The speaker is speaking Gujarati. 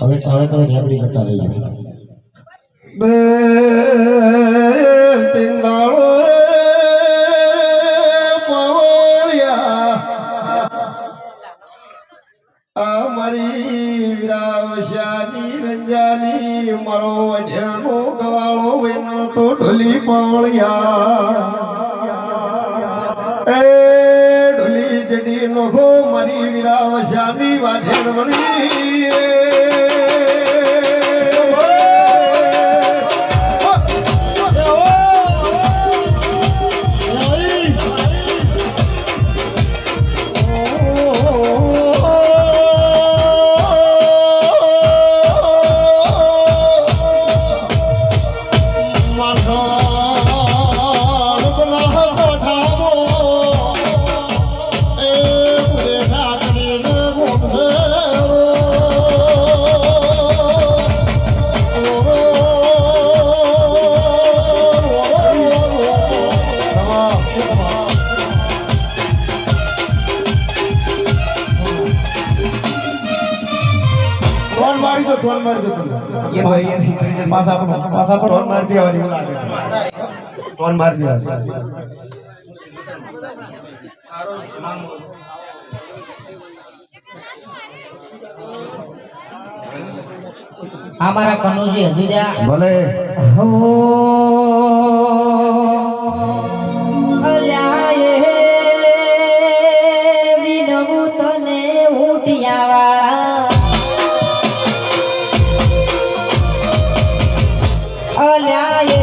હવે કાળે કાળે ઝાપડી કરતા આ મારી વિરાવશાની રંજાની મારો વઢિયાનો ગવાળો વેનો તો ઢોલી પવળિયા એ નો જડી મરી વિરાવ શામી વાજણ વળી ટોન મારી દો ટોન મારી દો. ભાઈ પાછા પર પાછા આપણો ટોન મારી દેવાની એવું લાગે. મારી દેવાની. આ મારા કનુજી હજુ જા. ભલે. yeah, yeah.